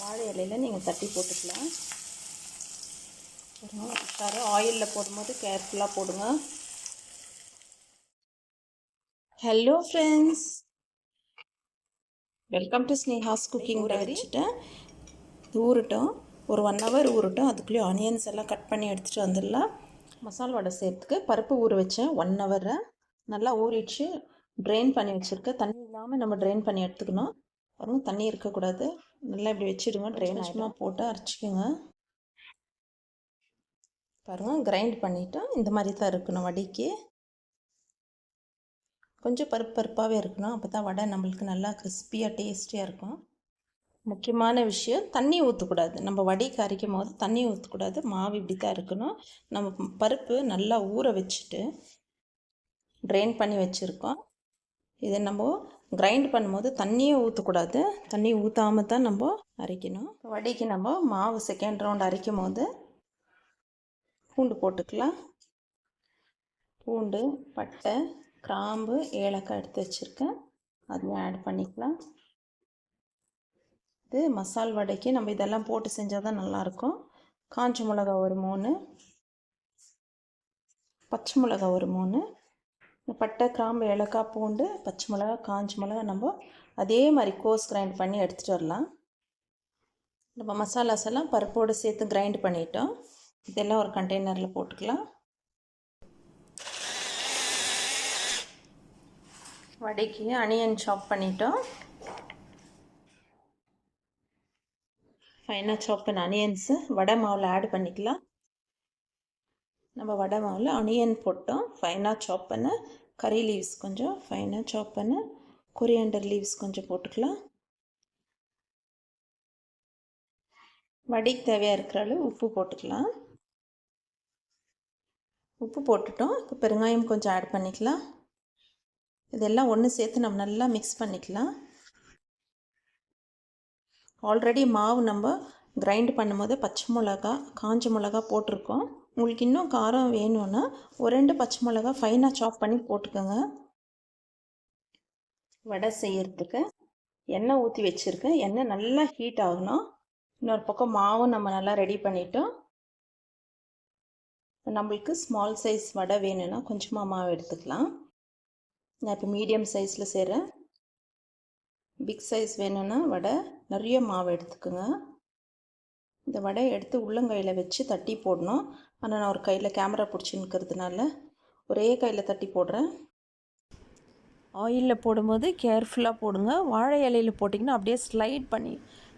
வாழை இலையில் நீங்கள் தட்டி போட்டுக்கலாம். பாருங்க ஆயிலில் போடும்போது கேர்ஃபுல்லாக போடுங்க. Hello friends welcome to Sneha's cooking ஊற வச்சுட்டேன் ஊறட்டும். ஒரு ஒன் ஹவர் ஊறட்டும். அதுக்குள்ளேயே ஆனியன்ஸ் எல்லாம் கட் பண்ணி எடுத்துகிட்டு வந்துடலாம். மசால் வடை சேர்த்துக்கு பருப்பு ஊற வச்சேன். ஒன் ஹவரை நல்லா ஊறிடுச்சு. ட்ரெயின் பண்ணி வச்சுருக்கேன் தண்ணி இல்லாமல் நம்ம ட்ரெயின் பண்ணி எடுத்துக்கணும். பாருங்க தண்ணி இருக்கக்கூடாது. நல்லா இப்படி வச்சுடுங்க ட்ரெயின் ஆச்சுமா போட்டு அரைச்சிக்கோங்க. பாருங்கள் கிரைண்ட் பண்ணிவிட்டோம் இந்த மாதிரி தான் இருக்கணும் வடைக்கு. கொஞ்சம் பருப்பு பருப்பாகவே இருக்கணும். அப்போ தான் வடை நம்மளுக்கு நல்லா கிறிஸ்பியாக டேஸ்டியாக இருக்கும். முக்கியமான விஷயம் தண்ணி ஊற்றக்கூடாது நம்ம வடைக்கு அரைக்கும் போது தண்ணி ஊற்றக்கூடாது மாவு இப்படி தான் இருக்கணும். நம்ம பருப்பு நல்லா ஊற வச்சுட்டு ட்ரெயின் பண்ணி வச்சுருக்கோம். இதை நம்ம கிரைண்ட் பண்ணும்போது தண்ணியை ஊற்றக்கூடாது தண்ணி ஊற்றாமல் தான் நம்ம அரைக்கணும். வடிக்கு நம்ம மாவு செகண்ட் ரவுண்ட் அரைக்கும் போது பூண்டு போட்டுக்கலாம். பூண்டு பட்டை கிராம்பு ஏலக்காய் எடுத்து வச்சுருக்கேன். அதையும் ஆட் பண்ணிக்கலாம். இது மசால் வடைக்கு நம்ம இதெல்லாம் போட்டு செஞ்சால் தான் நல்லாயிருக்கும். காஞ்ச மிளகா ஒரு மூணு பச்சை மிளகா ஒரு மூணு இந்த பட்டை கிராம்பு ஏலக்காய் பூண்டு பச்சை மிளகா காஞ்ச மிளகா நம்ம அதே மாதிரி கோஸ் கிரைண்ட் பண்ணி எடுத்துகிட்டு வரலாம். நம்ம மசாலாஸ் எல்லாம் பருப்போடு சேர்த்து கிரைண்ட் பண்ணிட்டோம். இதெல்லாம் ஒரு கண்டெய்னரில் போட்டுக்கலாம். வடைக்கு அனியன் சாப் பண்ணிட்டோம். ஃபைனாக சாப் பண்ண அனியன்ஸு வடை மாவில் ஆட் பண்ணிக்கலாம். நம்ம வடை மாவில் அனியன் போட்டோம். ஃபைனாக சாப் பண்ண. கறி லீவ்ஸ் கொஞ்சம் ஃபைனாக சாப் பண்ண. கொரியாண்டர் லீவ்ஸ் கொஞ்சம் போட்டுக்கலாம். வடைக்கு தேவையாக இருக்கிற அளவு உப்பு போட்டுக்கலாம். உப்பு போட்டுட்டோம். இப்போ பெருங்காயம் கொஞ்சம் ஆட் பண்ணிக்கலாம். இதெல்லாம் ஒன்று சேர்த்து நம்ம நல்லா மிக்ஸ் பண்ணிக்கலாம். ஆல்ரெடி மாவு நம்ம கிரைண்ட் பண்ணும்போது பச்சை மிளகா காஞ்ச மிளகா போட்டிருக்கோம். உங்களுக்கு இன்னும் காரம் வேணும்னா ஒரு ரெண்டு பச்சை மிளகா ஃபைனாக சாப் பண்ணி போட்டுக்கோங்க. வடை செய்யறதுக்கு எண்ணெய் ஊற்றி வச்சுருக்கேன் எண்ணெய் நல்லா ஹீட் ஆகணும். இன்னொரு பக்கம் மாவும் நம்ம நல்லா ரெடி பண்ணிட்டோம். நம்மளுக்கு ஸ்மால் சைஸ் வடை வேணும்னா கொஞ்சமாக மாவு எடுத்துக்கலாம். நான் இப்போ மீடியம் சைஸில் செய்கிறேன் பிக் சைஸ் வேணும்னா வடை நிறைய மாவு எடுத்துக்கோங்க. இந்த வடையை எடுத்து உள்ளங்கையில் வச்சு தட்டி போடணும். ஆனால் நான் ஒரு கையில் கேமரா பிடிச்சி நிற்கிறதுனால ஒரே கையில் தட்டி போடுறேன். ஆயிலில் போடும்போது கேர்ஃபுல்லாக போடுங்க. வாழை இலையில் போட்டிங்கன்னா அப்படியே ஸ்லைட் பண்ணி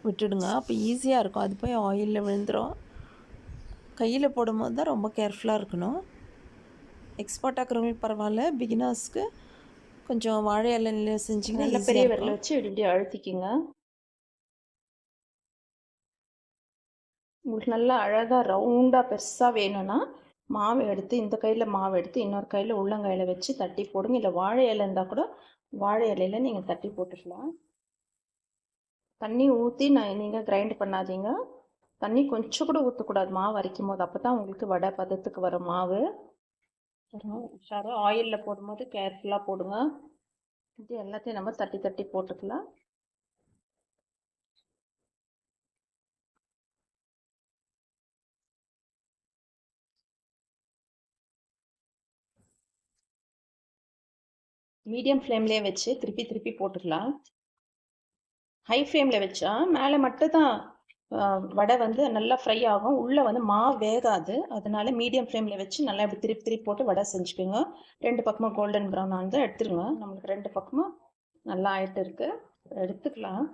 விட்டுடுங்க. அப்போ ஈஸியாக இருக்கும். அது போய் ஆயிலில் விழுந்துடும் கையில் போடும்போது தான் ரொம்ப கேர்ஃபுல்லாக இருக்கணும். எக்ஸ்பர்ட் ஆக்குறவங்களுக்கு பரவாயில்ல. பிகினர்ஸ்க்கு கொஞ்சம் வாழை இலையில் செஞ்சிங்கன்னா நல்ல பெரிய விரல வச்சு இப்படி அழுத்திக்கிங்க. உங்களுக்கு நல்லா அழகாக ரவுண்டாக பெருசாக வேணும்னா மாவு எடுத்து இந்த கையில் மாவு எடுத்து இன்னொரு கையில் உள்ளங்கையில் வச்சு தட்டி போடுங்க. இல்லை வாழை இலை இருந்தால் கூட வாழை இலையில் நீங்கள் தட்டி போட்டுக்கலாம். தண்ணி ஊற்றி நான் நீங்கள் கிரைண்ட் பண்ணாதீங்க. தண்ணி கொஞ்சம் கூட ஊற்றக்கூடாது மாவு அரைக்கும் போது அப்போ தான் உங்களுக்கு வடை பதத்துக்கு வரும் மாவு. உஷாரா ஆயிலில் போடும்போது கேர்ஃபுல்லாக போடுங்க. இது எல்லாத்தையும் நம்ம தட்டி தட்டி போட்டுக்கலாம். மீடியம் ஃப்ளேம்லேயே வச்சு திருப்பி திருப்பி போட்டுக்கலாம். ஹை ஃப்ளேமில் வச்சா மேலே மட்டும் தான் வடை வந்து நல்லா ஃப்ரை ஆகும். உள்ளே வந்து மாவு வேகாது. அதனால மீடியம் ஃப்ளேமில் வச்சு நல்லா இப்படி திருப்பி திருப்பி போட்டு வடை செஞ்சுக்கோங்க. ரெண்டு பக்கமும் கோல்டன் ப்ரௌன் ஆனது எடுத்துருங்க. நம்மளுக்கு ரெண்டு பக்கமும் நல்லா ஆயிட்டு இருக்கு. எடுத்துக்கலாம்.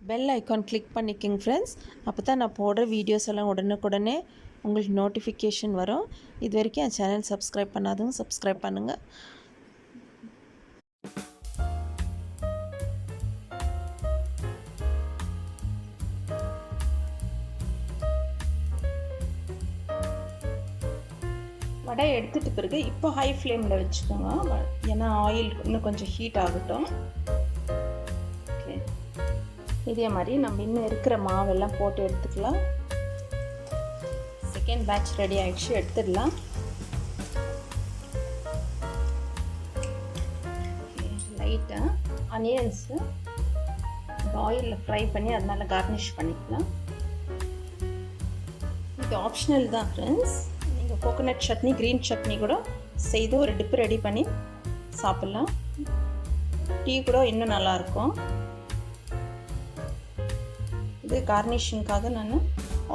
பெல் ஐக்கான் கிளிக் பண்ணிக்கிங்க ஃப்ரெண்ட்ஸ் அப்போ தான் நான் போடுற வீடியோஸ் எல்லாம் உடனுக்குடனே உங்களுக்கு நோட்டிஃபிகேஷன் வரும். இது வரைக்கும் என் சேனல் சப்ஸ்கிரைப் பண்ணாதவங்க சப்ஸ்கிரைப் பண்ணுங்கள் வடை எடுத்துட்டு பிறகு இப்போ ஹை ஃப்ளேமில் வச்சுக்கோங்க. ஏன்னா ஆயில் இன்னும் கொஞ்சம் ஹீட் ஆகட்டும். ஓகே இதே மாதிரி நம்ம இன்னும் இருக்கிற மாவெல்லாம் போட்டு எடுத்துக்கலாம். செகண்ட் பேட்ச் ரெடி ஆகிடுச்சு எடுத்துடலாம். லைட்டாக அனியன்ஸு ஆயிலில் ஃப்ரை பண்ணி அதனால கார்னிஷ் பண்ணிக்கலாம். இது ஆப்ஷனல் தான் ஃப்ரெண்ட்ஸ் நீங்கள் கோகோனட் சட்னி க்ரீன் சட்னி கூட செய்து ஒரு டிப்பு ரெடி பண்ணி சாப்பிட்லாம். டீ கூட இன்னும் நல்லாயிருக்கும் இது கார்னிஷிங்காக நான்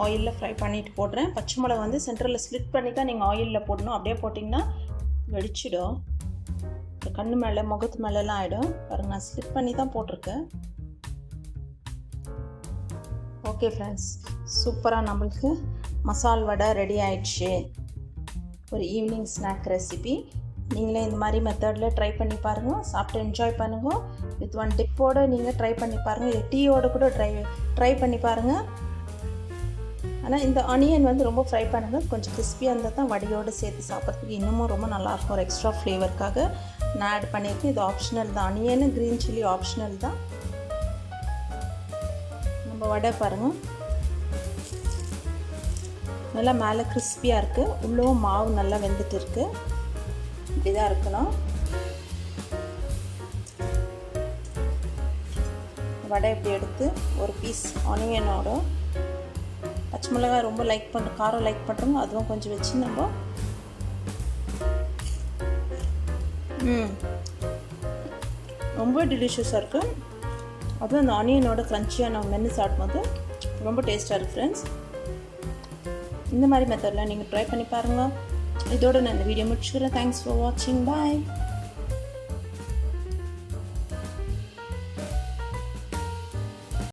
ஆயிலில் ஃப்ரை பண்ணிட்டு போடுறேன். பச்சை மிளகா வந்து சென்டரில் ஸ்லிட் பண்ணி தான் நீங்கள் ஆயிலில் போடணும். அப்படியே போட்டிங்கன்னா வெடிச்சிடும். இந்த கண்ணு மேலே முகத்து மேலெலாம் ஆகிடும் பாருங்க நான் ஸ்லிப் பண்ணி தான் போட்டிருக்கேன். ஓகே ஃப்ரெண்ட்ஸ் சூப்பராக நம்மளுக்கு மசால் வடை ரெடி ஆயிடுச்சு. ஒரு ஈவினிங் ஸ்நாக் ரெசிபி நீங்களே இந்த மாதிரி மெத்தடில் ட்ரை பண்ணி பாருங்கள் சாப்பிட்டு என்ஜாய் பண்ணுங்கள் வித் ஒன் டிப்போடு நீங்கள் ட்ரை பண்ணி பாருங்கள் இது டீயோடு கூட ட்ரை ட்ரை பண்ணி பாருங்கள் ஆனால் இந்த ஆனியன் வந்து ரொம்ப ஃப்ரை பண்ணுங்கள் கொஞ்சம் கிறிஸ்பியாக இருந்தால் தான் வடையோடு சேர்த்து சாப்பிட்றதுக்கு இன்னமும் ரொம்ப நல்லாயிருக்கும். ஒரு எக்ஸ்ட்ரா ஃப்ளேவருக்காக நான் ஆட் பண்ணியிருக்கேன். இது ஆப்ஷனல் தான். ஆனியன் க்ரீன் சில்லி ஆப்ஷனல் தான். நம்ம வடை பாருங்கள் நல்லா மேலே கிறிஸ்பியாக இருக்குது உள்ளவும் மாவு நல்லா வெந்துட்டு இருக்கு. இப்படி தான் இருக்கணும். வடை இப்படி எடுத்து ஒரு பீஸ் ஆனியனோட பச்சை மிளகாய் ரொம்ப லைக் பண்ணுற காரம் லைக் பண்ணுறோம் அதுவும் கொஞ்சம் வச்சு நம்ம ம். ரொம்ப டெலிஷியஸாக இருக்குது அதுவும் அந்த ஆனியனோட க்ரன்ச்சியாக நம்ம மென்று சாப்பிடும்போது ரொம்ப டேஸ்ட்டாக இருக்குது ஃப்ரெண்ட்ஸ் இந்த மாதிரி மெத்தடில் நீங்கள் ட்ரை பண்ணி பாருங்கள் இதோட நான் இந்த வீடியோ முடிச்சுக்கிறேன். தேங்க்ஸ் ஃபார் வாட்சிங் பாய்